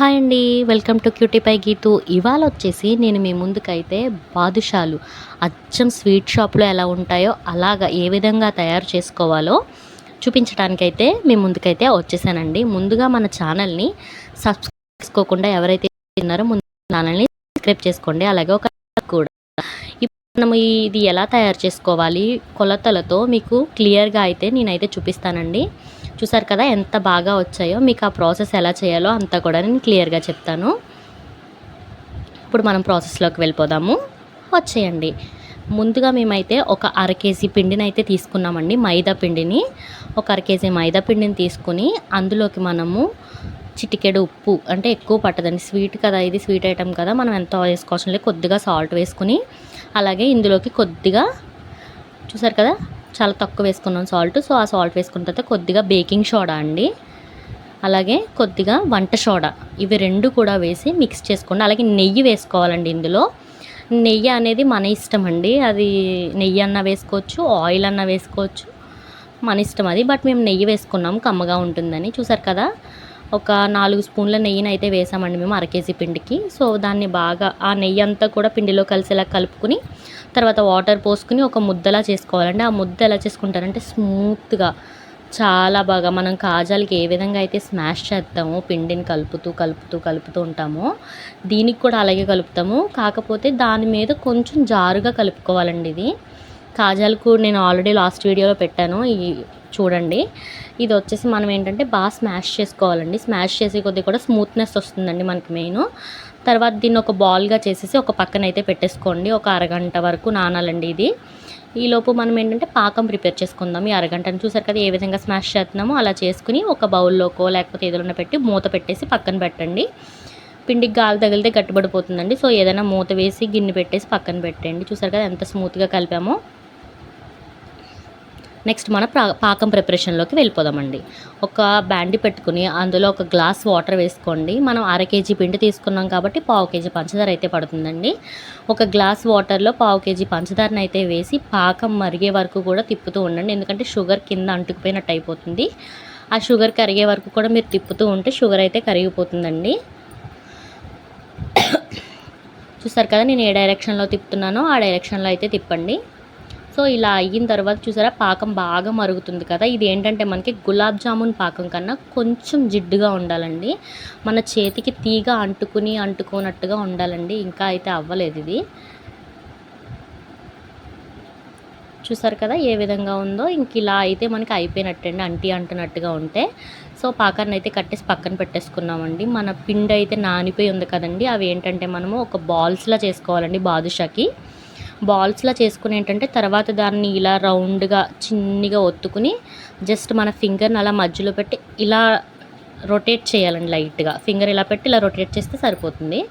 Hi అండి. Welcome to cutie pie Geethu. ఇవాళ వచ్చేసి నేను మీ ముందుకైతే బాదుషాలు. అచ్చం స్వీట్ షాప్లో ఎలా ఉంటాయో అలాగా ఏ విధంగా తయారు చేసుకోవాలో చూపించడానికైతే మీ ముందుకైతే వచ్చేసానండి. ముందుగా మన ఛానల్ని సబ్స్క్రైబ్ చేసుకోకుండా ఎవరైతే ఉన్నారో ముందు ఛానల్ని సబ్స్క్రైబ్ చేసుకోండి. అలాగే ఒక కూడా. ఇప్పుడు మనం ఇది ఎలా తయారు చేసుకోవాలి? కొలతలతో మీకు క్లియర్గా అయితే నేనైతే చూపిస్తానండి. చూసారు కదా ఎంత బాగా వచ్చాయో మీకు ఆ ప్రాసెస్ ఎలా చేయాలో అంతా కూడా నేను క్లియర్గా చెప్తాను. ఇప్పుడు మనం ప్రాసెస్లోకి వెళ్ళిపోదాము. వచ్చేయండి. ముందుగా మేమైతే ఒక అర కేజీ పిండిని అయితే తీసుకున్నామండి మైదా పిండిని. ఒక అర కేజీ మైదా పిండిని తీసుకుని అందులోకి మనము చిటికెడు ఉప్పు అంటే ఎక్కువ పట్టదండి స్వీట్ కదా ఇది స్వీట్ ఐటమ్ కదా మనం ఎంత వేసుకోవచ్చు లేదు కొద్దిగా సాల్ట్ వేసుకుని అలాగే ఇందులోకి కొద్దిగా చూసారు కదా చాలా తక్కువ వేసుకున్నాం సాల్ట్. సో ఆ సాల్ట్ వేసుకున్న తర్వాత కొద్దిగా బేకింగ్ సోడా అండి. అలాగే కొద్దిగా వంట సోడా. ఇవి రెండు కూడా వేసి మిక్స్ చేసుకోండి. అలాగే నెయ్యి వేసుకోవాలండి ఇందులో. నెయ్యి అనేది మన ఇష్టం అండి. అది నెయ్యి అన్న వేసుకోవచ్చు ఆయిల్ అన్న వేసుకోవచ్చు. మన ఇష్టం అది. బట్ మేము నెయ్యి వేసుకున్నాం. కమ్మగా ఉంటుందని. చూసారు కదా? ఒక నాలుగు స్పూన్ల నెయ్యిని అయితే వేసామండి మేము అరకేజీ పిండికి. సో దాన్ని బాగా ఆ నెయ్యి అంతా కూడా పిండిలో కలిసేలా కలుపుకుని తర్వాత వాటర్ పోసుకుని ఒక ముద్దలా చేసుకోవాలండి. ఆ ముద్ద ఎలా చేసుకుంటారంటే స్మూత్గా చాలా బాగా మనం కాజాలకి ఏ విధంగా అయితే స్మాష్ చేస్తామో పిండిని కలుపుతూ కలుపుతూ కలుపుతూ ఉంటామో దీనికి కూడా అలాగే కలుపుతాము. కాకపోతే దాని మీద కొంచెం జారుగా కలుపుకోవాలండి ఇది. కాజాలకు నేను ఆల్రెడీ లాస్ట్ వీడియోలో పెట్టాను. ఈ చూడండి. ఇది వచ్చేసి మనం ఏంటంటే బాగా స్మాష్ చేసుకోవాలండి. స్మాష్ చేసే కొద్దీ కూడా స్మూత్నెస్ వస్తుందండి మనకి మెయిన్. తర్వాత దీన్ని ఒక బాల్గా చేసేసి ఒక పక్కన అయితే పెట్టేసుకోండి. ఒక అరగంట వరకు నానాలండి ఇది. ఈలోపు మనం ఏంటంటే పాకం ప్రిపేర్ చేసుకుందాం ఈ అరగంటను. చూసారు కదా ఏ విధంగా స్మాష్ చేస్తున్నామో అలా చేసుకుని ఒక బౌల్లోకో లేకపోతే ఏదైనా పెట్టి మూత పెట్టేసి పక్కన పెట్టండి. పిండికి గాలి తగిలితే గట్టిపడిపోతుందండి. సో ఏదైనా మూత వేసి గిన్నె పెట్టేసి పక్కన పెట్టండి. చూసారు కదా ఎంత స్మూత్గా కలిపామో. నెక్స్ట్ మన పాకం ప్రిపరేషన్లోకి వెళ్ళిపోదామండి. ఒక బ్యాండి పెట్టుకుని అందులో ఒక గ్లాస్ వాటర్ వేసుకోండి. మనం అర కేజీ పిండి తీసుకున్నాం కాబట్టి పావు కేజీ పంచదార అయితే పడుతుందండి. ఒక గ్లాస్ వాటర్లో పావు కేజీ పంచదారని అయితే వేసి పాకం మరిగే వరకు కూడా తిప్పుతూ ఉండండి. ఎందుకంటే షుగర్ కింద అంటుకుపోయినట్టు అయిపోతుంది. ఆ షుగర్ కరిగే వరకు కూడా మీరు తిప్పుతూ ఉంటే షుగర్ అయితే కరిగిపోతుందండి. చూసారు కదా నేను ఏ డైరెక్షన్లో తిప్పుతున్నానో ఆ డైరెక్షన్లో అయితే తిప్పండి. సో ఇలా అయిన తర్వాత చూసారా పాకం బాగా మరుగుతుంది కదా. ఇది ఏంటంటే మనకి గులాబ్ జామున్ పాకం కన్నా కొంచెం జిడ్డుగా ఉండాలండి. మన చేతికి తీగ అంటుకుని అంటుకున్నట్టుగా ఉండాలండి. ఇంకా అయితే అవ్వలేదు ఇది. చూసారు కదా ఏ విధంగా ఉందో. ఇంక ఇలా అయితే మనకి అయిపోయినట్టండి అంటి అంటున్నట్టుగా ఉంటే. సో పాకాన్ని అయితే కట్టేసి పక్కన పెట్టేసుకున్నామండి. మన పిండి అయితే నానిపోయి ఉంది కదండి. అవి ఏంటంటే మనము ఒక బాల్స్లా చేసుకోవాలండి బాదుషాకి. బాల్స్లా చేసుకుని ఏంటంటే తర్వాత దాన్ని ఇలా రౌండ్గా చిన్నగా ఒత్తుకుని జస్ట్ మన ఫింగర్ని అలా మధ్యలో పెట్టి ఇలా రొటేట్ చేయాలండి లైట్గా. ఫింగర్ ఇలా పెట్టి ఇలా రొటేట్ చేస్తే సరిపోతుంది.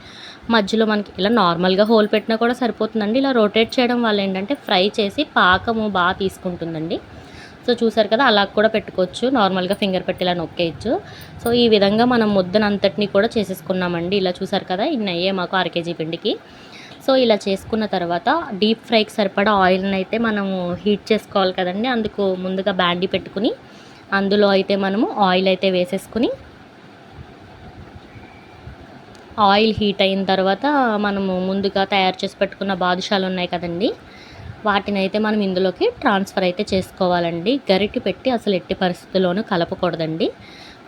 మధ్యలో మనకి ఇలా నార్మల్గా హోల్ పెట్టినా కూడా సరిపోతుందండి. ఇలా రొటేట్ చేయడం వల్ల ఏంటంటే ఫ్రై చేసి పాకము బాగా తీసుకుంటుందండి. సో చూసారు కదా అలా కూడా పెట్టుకోవచ్చు. నార్మల్గా ఫింగర్ పెట్టి ఇలా నొక్కేయచ్చు. సో ఈ విధంగా మనం ముద్దనంతటిని కూడా చేసేసుకున్నామండి. ఇలా చూసారు కదా ఇన్ని అయ్యే మాకు అర కేజీ పిండికి. సో ఇలా చేసుకున్న తర్వాత డీప్ ఫ్రైకి సరిపడా ఆయిల్ని అయితే మనము హీట్ చేసుకోవాలి కదండి. అందుకు ముందుగా బ్యాండీ పెట్టుకుని అందులో అయితే మనము ఆయిల్ అయితే వేసేసుకుని ఆయిల్ హీట్ అయిన తర్వాత మనము ముందుగా తయారు చేసి పెట్టుకున్న బాదుషాలు ఉన్నాయి కదండి. వాటిని అయితే మనం ఇందులోకి ట్రాన్స్ఫర్ అయితే చేసుకోవాలండి. గరిటి పెట్టి అసలు ఎట్టి పరిస్థితుల్లోనూ కలపకూడదండి.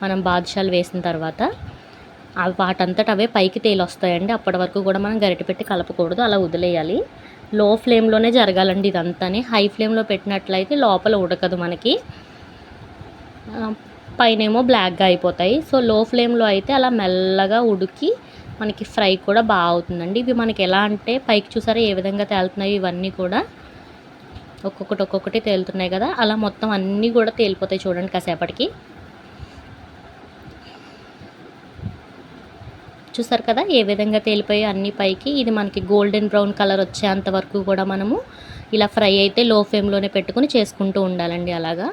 మనం బాదుషాలు వేసిన తర్వాత అవి వాటంతట అవే పైకి తేలొస్తాయండి. అప్పటి వరకు కూడా మనం గరిటె పెట్టి కలపకూడదు. అలా వదిలేయాలి. లో ఫ్లేమ్లోనే జరగాలండి ఇదంతాని. హై ఫ్లేమ్లో పెట్టినట్లయితే లోపల ఉడకదు మనకి. పైనేమో బ్లాక్గా అయిపోతాయి. సో లో ఫ్లేమ్లో అయితే అలా మెల్లగా ఉడికి మనకి ఫ్రై కూడా బాగా అవుతుందండి. ఇవి మనకి ఎలా అంటే పైకి చూసారా ఏ విధంగా తేలుతున్నాయి ఇవన్నీ కూడా ఒక్కొక్కటి ఒక్కొక్కటి తేలుతున్నాయి కదా. అలా మొత్తం అన్నీ కూడా తేలిపోతాయి చూడండి కాసేపటికి. చూసారు కదా? ఏ విధంగా తేలిపోయి అన్ని పైకి. ఇది మనకి గోల్డెన్ బ్రౌన్ కలర్ వచ్చేంత వరకు కూడా మనము ఇలా ఫ్రై అయితే లో ఫ్లేమ్లోనే పెట్టుకుని చేసుకుంటూ ఉండాలండి అలాగా.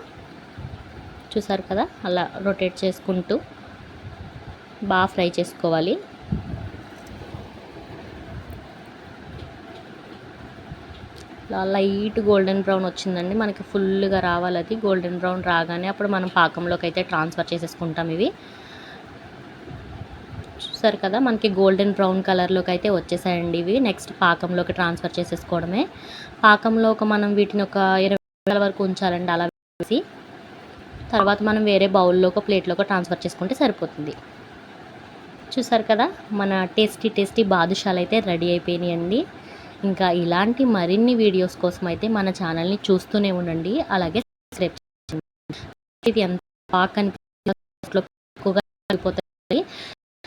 చూసారు కదా? అలా రొటేట్ చేసుకుంటూ బాగా ఫ్రై చేసుకోవాలి. లైట్ గోల్డెన్ బ్రౌన్ వచ్చిందండి. మనకి ఫుల్గా రావాలి అది. గోల్డెన్ బ్రౌన్ రాగానే అప్పుడు మనం పాకంలోకి అయితే ట్రాన్స్ఫర్ చేసేసుకుంటాం ఇవి. చూసారు కదా మనకి గోల్డెన్ బ్రౌన్ కలర్లోకి అయితే వచ్చేసాయండి ఇవి. నెక్స్ట్ పాకంలోకి ట్రాన్స్ఫర్ చేసేసుకోవడమే. పాకంలో ఒక మనం వీటిని ఒక ఇరవై వరకు ఉంచాలండి అలా వేసి. తర్వాత మనం వేరే బౌల్లోకి ప్లేట్లోకి ట్రాన్స్ఫర్ చేసుకుంటే సరిపోతుంది. చూసారు కదా మన టేస్టీ టేస్టీ బాదుషాలు అయితే రెడీ అయిపోయినాయండి. ఇంకా ఇలాంటి మరిన్ని వీడియోస్ కోసం అయితే మన ఛానల్ని చూస్తూనే ఉండండి. అలాగే సబ్స్క్రైబ్ చేయండి. ఇది ఎంత బాగా కనిపిస్తుందో ఎక్కువగా అయిపోతాయి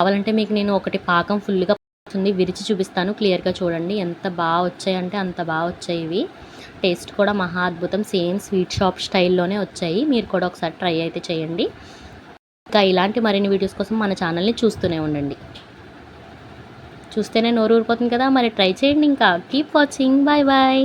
కావాలంటే మీకు నేను ఒకటి పాకం ఫుల్గా వస్తుంది విరిచి చూపిస్తాను క్లియర్గా చూడండి. ఎంత బాగా వచ్చాయంటే అంత బాగా వచ్చాయి ఇవి. టేస్ట్ కూడా మహా అద్భుతం. సేమ్ స్వీట్ షాప్ స్టైల్లోనే వచ్చాయి. మీరు కూడా ఒకసారి ట్రై అయితే చేయండి. ఇంకా ఇలాంటి మరిన్ని వీడియోస్ కోసం మన ఛానల్ని చూస్తూనే ఉండండి. చూస్తేనే నోరు ఊరిపోతుంది కదా. మరి ట్రై చేయండి ఇంకా. Keep watching bye bye